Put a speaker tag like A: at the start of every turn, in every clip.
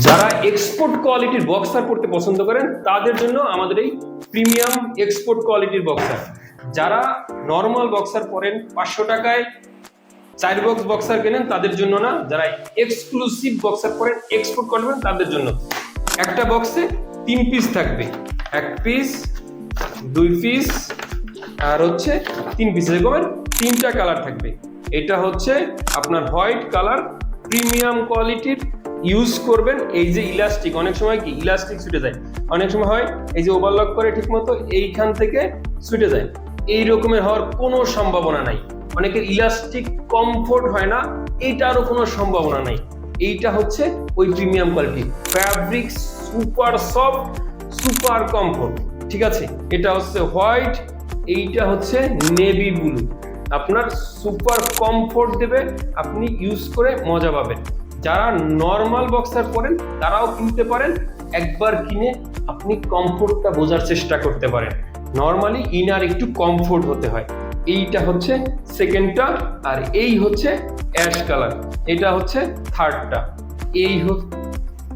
A: যারা এক্সপোর্ট কোয়ালিটির বক্সার পড়তে পছন্দ করেন, তাদের জন্য আমাদের এই প্রিমিয়াম এক্সপোর্ট কোয়ালিটির বক্সার যারা নর্মাল বক্সার পরেন, পাঁচশো টাকায় চার বক্স বক্সার কেনেন, তাদের জন্য না। যারা এক্সক্লুসিভ বক্সার পরেন এক্সপোর্ট করবেন তাদের জন্য। একটা বক্সে তিন পিস থাকবে। এক পিস দুই পিস আর হচ্ছে তিন পিস এরকমের তিনটা কালার থাকবে। এটা হচ্ছে আপনার হোয়াইট কালার প্রিমিয়াম কোয়ালিটির ইউজ করবেন, এই যে ইলাস্টিক অনেক সময় কি ইলাস্টিক ছুটে যায়। অনেক সময় হয়, এই যে ওভারলক করে ঠিক মতো এইখান থেকে ছুটে যায়। এই রকমের হওয়ার কোনো সম্ভাবনা নাই। অনেকের ইলাস্টিক কমফোর্ট হয় না এইটারও কোনো সম্ভাবনা নাই। এইটা হচ্ছে ওই premium quality fabric super soft super comfort ঠিক আছে? এটা হচ্ছে হোয়াইট এইটা হচ্ছে নেভি ব্লু আপনার সুপার কমফোর্ট দেবে, আপনি ইউজ করে মজা পাবেন। যারা নর্মাল বক্সার পরেন, তারাও কিনতে পারেন। একবার কিনে আপনি কমফোর্টটা বোঝার চেষ্টা করতে পারেন। নর্মালি ইনার একটু কমফোর্ট হতে হয়। এইটা হচ্ছে সেকেন্ডটা আর এই হচ্ছে অ্যাশ কালার এটা হচ্ছে থার্ডটা এই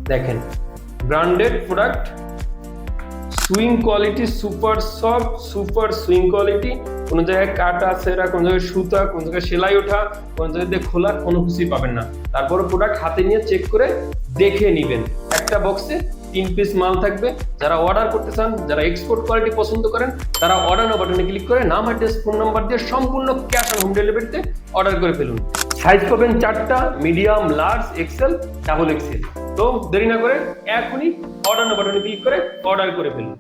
A: দেখেন branded product sewing quality super soft super sewing quality কোনো জায়গায় কাটা সেরা কোনো জায়গায় সুতা, কোনো জায়গায় সেলাই ওঠা, কোনো জায়গায় খোলা কোনো কিছুই পাবেন না। তারপরে প্রোডাক্ট হাতে নিয়ে চেক করে দেখে নেবেন। একটা বক্সে তিন পিস মাল থাকবে। যারা অর্ডার করতে চান, যারা এক্সপোর্ট কোয়ালিটি পছন্দ করেন, তারা অর্ডার বাটনে ক্লিক করে নাম অ্যাড্রেস ফোন নাম্বার দিয়ে সম্পূর্ণ ক্যাশ অন হোম ডেলিভারিতে অর্ডার করে ফেলুন। সাইজ পাবেন চারটা medium large XL double XL তো দেরি না করে এখনই অর্ডার নাও বাটনে ক্লিক করে অর্ডার করে ফেলুন।